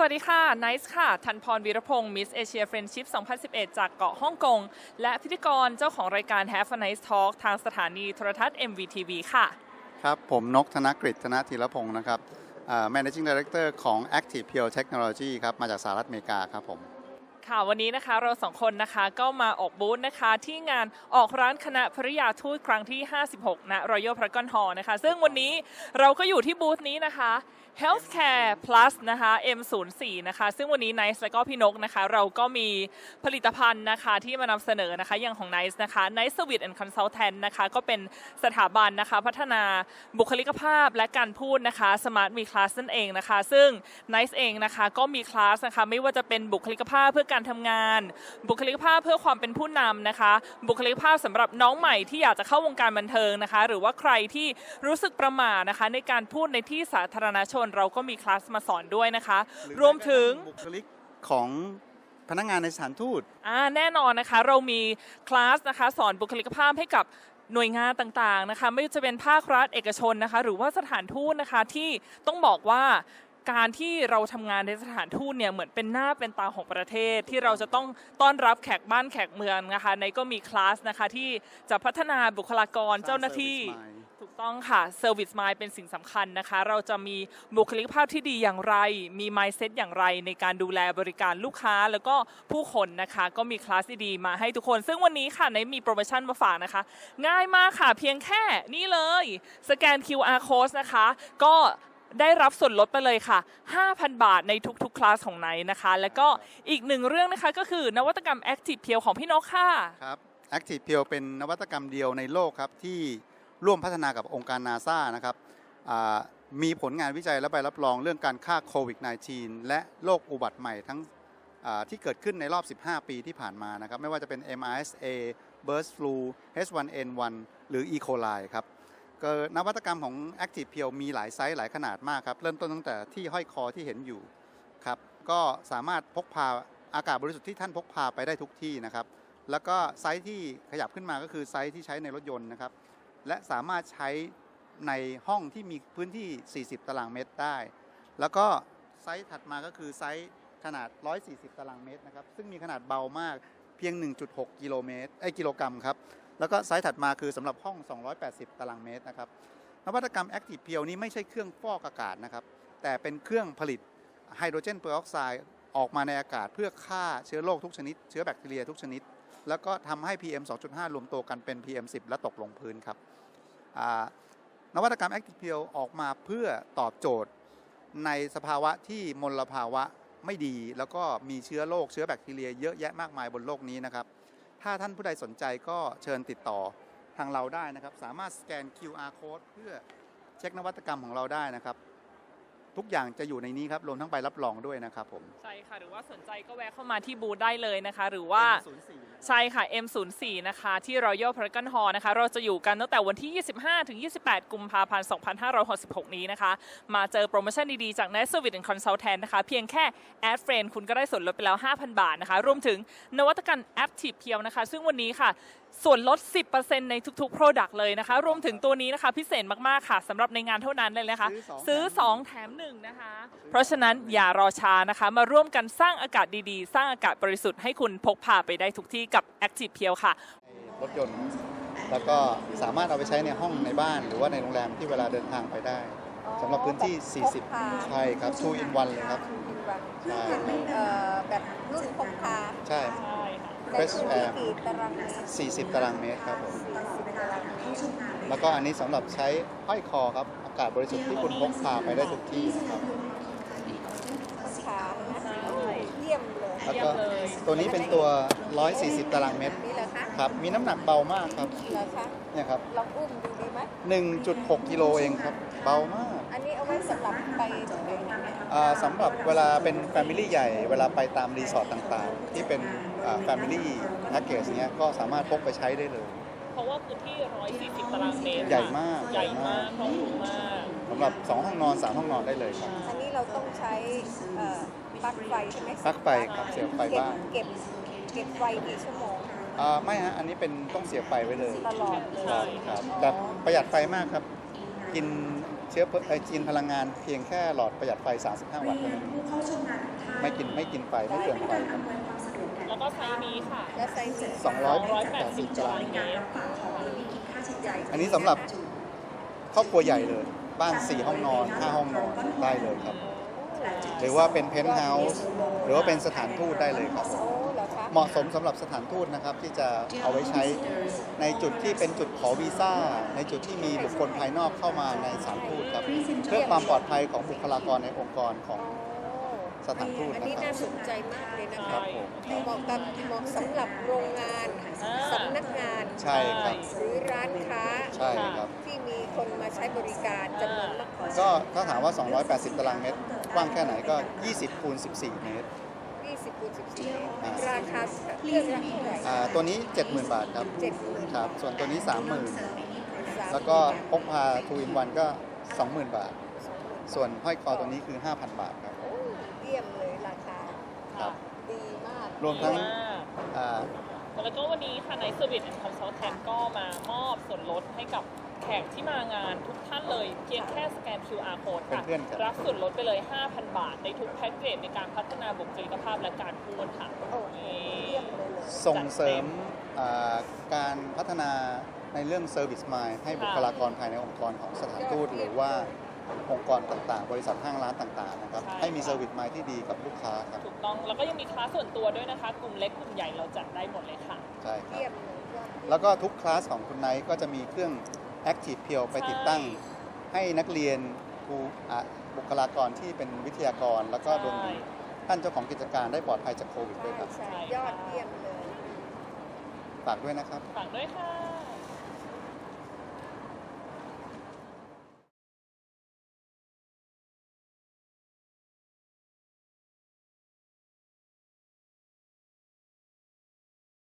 สวัสดีค่ะไนซ์ค่ะ ทันพรวีรพงศ์มิสเอเชียเฟรนชิพ2011 จากเกาะฮ่องกง และพิธีกรเจ้าของรายการ Have a Nice Talk ทางสถานีโทรทัศน์ MVTV ค่ะ ครับ ผมนกธนกฤษธนธีรพงศ์นะครับอ่า Managing Director ของ Active Pure Technology ครับ มาจากสหรัฐอเมริกาครับผม ค่ะวันนี้นะคะเราสองคนนะคะก็มาออกบูธนะคะที่งานออกร้านคณะภริยาทูตครั้งที่ 56ณ Royal Paragon Hall นะคะ ซึ่งวันนี้เราก็อยู่ที่บูธนี้นะคะ Healthcare Plus นะคะ M04 นะคะ ซึ่งวันนี้ Nice และก็พี่นกนะคะ เราก็มีผลิตภัณฑ์นะคะที่มานำเสนอนะคะ อย่างของ Nice นะคะ Nice Service and Consultant นะคะ ก็เป็นสถาบันนะคะ พัฒนาบุคลิกภาพและการพูดนะคะ Smart มีคลาสนั่นเองนะคะ ซึ่ง Nice เองนะคะ ก็มีคลาสนะคะ ไม่ว่าจะเป็นบุคลิกภาพเพื่อการทำงาน บุคลิกภาพเพื่อความเป็นผู้นำนะคะ บุคลิกภาพสำหรับน้องใหม่ที่อยากจะเข้าวงการบันเทิงนะคะ หรือว่าใครที่รู้สึกประหม่านะคะ ในการพูดในที่สาธารณชน เราก็มีคลาสมาสอนด้วยนะคะ รวมถึงบุคลิกของพนักงานในสถานทูตอ่าแน่นอนนะคะ เรามีคลาสนะคะ สอนบุคลิกภาพให้กับหน่วยงานต่างๆนะคะ ไม่ว่าจะเป็นภาครัฐเอกชนนะคะ หรือว่าสถานทูตนะคะที่ต้องบอกว่า การที่เราทำงานในสถานทูตเนี่ยเหมือนเป็นหน้าเป็นตาของประเทศที่เราจะต้องต้อนรับแขกบ้านแขกเมืองนะคะในก็มีคลาสนะคะที่จะพัฒนาบุคลากรเจ้าหน้าที่ Service Mind ถูกต้องค่ะ Service Mind เป็นสิ่งสำคัญนะคะ เราจะมีบุคลิกภาพที่ดีอย่างไร มี Mindset อย่างไร ในการดูแลบริการลูกค้าแล้วก็ผู้คนนะคะ ก็มีคลาสดีๆมาให้ทุกคน ซึ่งวันนี้ค่ะในมีโปรโมชั่นมาฝากนะคะ ง่ายมากค่ะ เพียงแค่นี่เลย สแกน QR code นะคะ ก็ ได้รับส่วนลดไปเลยค่ะ 5,000 บาทในทุกๆ คลาสของไนท์นะคะ แล้วก็อีกหนึ่งเรื่องนะคะก็คือนวัตกรรม Active เพียวของพี่นกค่ะ ครับ Active Pure เป็นนวัตกรรมเดียวในโลกครับ ที่ร่วมพัฒนากับองค์การนาซานะครับมีผลงานวิจัยและใบรับรองเรื่องการฆ่าโควิด -19 และโรคอุบัติใหม่ทั้งที่เกิดขึ้นในรอบ 15 ปีที่ผ่านมานะครับ ไม่ว่าจะเป็น MRSA Bird Flu H1N1 หรือ E. coli ครับ เกิดนวัตกรรมของ Active Pure มีหลายไซส์หลายขนาดมากครับ เริ่มต้นตั้งแต่ที่ห้อยคอที่เห็นอยู่ครับก็สามารถพกพาอากาศบริสุทธิ์ที่ท่านพกพาไปได้ทุกที่นะครับ แล้วก็ไซส์ที่ขยับขึ้นมาก็คือไซส์ที่ใช้ในรถยนต์นะครับ และสามารถใช้ในห้องที่มีพื้นที่ 40 ตารางเมตรได้ แล้วก็ไซส์ถัดมาก็คือไซส์ขนาด 140 ตารางเมตรนะครับ ซึ่งมีขนาดเบามากเพียง 1.6 กิโลเมตรไอยกิโลกรัมครับ แล้วก็ไซส์ถัดมาคือสำหรับห้อง 280 ตารางเมตรนะครับนวัตกรรม Active p u r e นี้ไม่ใช่เครื่องฟอกอากาศนะครับ แต่เป็นเครื่องผลิตไฮโดรเจนเปอร์ออกไซด์ออกมาในอากาศเพื่อฆ่าเชื้อโรคทุกชนิด เชื้อแบคทีเรียทุกชนิด แล้วก็ทำให้ PM 2.5 รวมตัวกันเป็น PM 10 และตกลงพื้นครับนวัตกรรม Active p u r e ออกมาเพื่อตอบโจทย์ในสภาวะที่มลภาวะไม่ดี แล้วก็มีเชื้อโรคเชื้อแบคทีเรียเยอะแยะมากมายบนโลกนี้นะครับ ถ้าท่านผู้ใดสนใจก็เชิญติดต่อทางเราได้นะครับ สามารถสแกน QR code เพื่อเช็คนวัตกรรมของเราได้นะครับ ทุกอย่างจะอยู่ในนี้ครับรวมทั้งใบรับรองด้วยนะครับผม ใช่ค่ะ หรือว่าสนใจก็แวะเข้ามาที่บูธได้เลยนะคะ หรือว่า04 ใช่ค่ะ M04 นะคะ ที่ Royal Paragon Hall นะคะ เราจะอยู่กันตั้งแต่วันที่ 25 ถึง 28 กุมภาพันธ์ 2566 นี้นะคะ มาเจอโปรโมชั่นดีๆ จาก Nice Service and Consultant นะคะ เพียงแค่ Add Friend คุณก็ได้ส่วนลดไปแล้ว 5,000 บาทนะคะ รวมถึงนวัตกรรม Active เพียวนะคะ ซึ่งวันนี้ค่ะ ส่วนลด 10%ในทุกๆ Product เลยนะคะ รวมถึงตัวนี้นะคะ พิเศษมากๆ ค่ะสำหรับในงานเท่านั้นเลยนะคะ ซื้ซื้ออ2 2แถม1นะคะ เพราะฉะนั้นอย่ารอช้านะคะ มาร่วมกันสร้างอากาศดีๆ สร้างอากาศบริสุทธิ์ให้คุณพกพาไปได้ทุกที่กับ Active เพียวค่ะ รถยนต์ แล้วก็สามารถเอาไปใช้ในห้องในบ้าน หรือว่าในโรงแรมที่เวลาเดินทางไปได้สำหรับพื้นที่ 40 ใช่ครับ2 in 1เลยครับ ใช่ เอ่อแบบรุ่นพกพาใช่ใช่ค่ะ Fresh แต่ Air กี่ตารางเมตร40 ตารางเมตรครับผม40ตารางเมตร แล้วก็อันนี้สำหรับใช้ห้อยคอครับอากาศบริสุทธิ์ที่คุณพกพาไปได้ทุกที่นะครับพกพานะเยี่ยมเลยแล้วก็ตัวนี้เป็นตัว 140 ตารางเมตรนี่เหรอคะครับมีน้ำหนักเบามากครับเหรอคะเนี่ยครับ ลองอุ้มดูดีไหม1.6กิโลเองครับเบามากอันนี้เอาไว้สำหรับไปตรงไหนนะเนี่ยอ่าสำหรับเวลาเป็นแฟมิลี่ใหญ่ เวลาไปตามรีสอร์ทต่างๆ ที่เป็นแฟมิลี่แพ็กเกจเนี้ยก็สามารถพกไปใช้ได้เลยเพ ราะว่าพื้นที่ 140 ตารางเมตรใหญ่มาก ใหญ่มากครอบคลุมมาก สำหรับ 2 ห้องนอน 3 ห้องนอนได้เลยครับ อันนี้เราต้องใช้เอ่อปลั๊กไฟใช่ไหมปลั๊กไฟครับเสียบไฟบ้านเก็บเก็บไฟกี่ชั่วโมง อ่าไม่ฮะ อันนี้เป็นต้องเสียบไฟไว้เลยตลอดเลย ครับครับแบบประหยัดไฟมากครับ กินเชื้อชื้อเพลิงไอจีนพลังงานเพียงแค่หลอดประหยัดไฟ 35 วัตต์เท่านั้น ผู้เข้าชมงานทุกท่าน ไม่กินไม่กินไฟไม่เปลืองไฟครับอำนวยความสะดวกแก่แล้วก็ไซส์นี้ค่ะ และไซส์นี้280ตารางในการรับฝากของโดยไม่คิดค่าใช้จ่ายอันนี้สำหรับครอบครัวใหญ่เลย บ้าน4ห้องนอน5ห้องนอนได้เลยครับ หรือว่าเป็นเพนท์เฮาส์หรือว่าเป็นสถานทูตได้เลยครับผมโอ้เหรอคะเหมาะสมสำหรับสถานทูตนะครับที่จะเอาไว้ใช้ในจุดที่เป็นจุดขอวีซ่า ในจุดที่มีบุคคลภายนอกเข้ามาในสถานทูตครับ เพื่อความปลอดภัยของบุคลากรในองค์กรของโอ้ สถานทูตอันนะนี้ครัน่าบสนใจมากเลยนะใช่คะเหมาะกับเหมาะสำหรับโรงงานอ่าสำนักงานใช่ครับ หรือร้านค้าใช่ครับ ที่มีคนมาใช้บริการจำนวนมากก็ถ้าถามว่า 280 ตารางเมตร กว้างแค่ไหนก็ 20คูณ14 เมตร20คูณ14อ่าราคาเครื่องละเท่าไหร่อ่าตัวนี้ 70,000 บาทครับ70,000 ครับ ส่วนตัวนี้ 30,000สามแล้วก็พกพาทูอินวันก็ 20,000 บาท ส่วนห้อยคอตัวนี้คือ 5,000 บาทครับโอ้เยี่ยมเลยราคาครับดีมาก รวมทั้ง ดีาก อ่า แล้วก็วันนี้ค่ะในเซอร์วิสแอนด์คอนซัลแทนก็มามอบส่วนลดให้กับแขกที่มางานทุกท่านเลย เพียงแค่สแกน QR code ค่ะ เป็นเพื่อนกัน รับส่วนลดไปเลย 5,000 บาท ในทุกแพ็กเกจในการพัฒนาบุคลิกภาพและการพูดค่ะโอ้โหเยี่ยมเลยเลย ส่งเสริมอ่าการพัฒนาในเรื่อง Service Mind ให้บุคลากรภายในองค์กรของสถานทูตหรือว่า องค์กรต่างๆ บริษัทห้างร้านต่างๆนะครับใช่ให้มีค่ะ Service Mind ที่ดีกับลูกค้าครับถูกต้องแล้วก็ยังมีคลาสส่วนตัวด้วยนะคะ กลุ่มเล็กกลุ่มใหญ่เราจัดได้หมดเลยค่ะ ใช่ครับ เยี่ยมเลยยอดเยี่ยม แล้วก็ทุกคลาสของคุณไนท์ก็จะมีเครื่อง Active p e e l ไปติดตั้ง ให้นักเรียนครูอะบุคลากรที่เป็นวิทยากร แล้วก็รวมถึงท่านเจ้าของกิจการได้ปลอดภัยจากโควิดด้วยครับ ใช่ใช่ยอดเยี่ยมเลย ฝากด้วยนะครับ ฝากด้วยค่ะ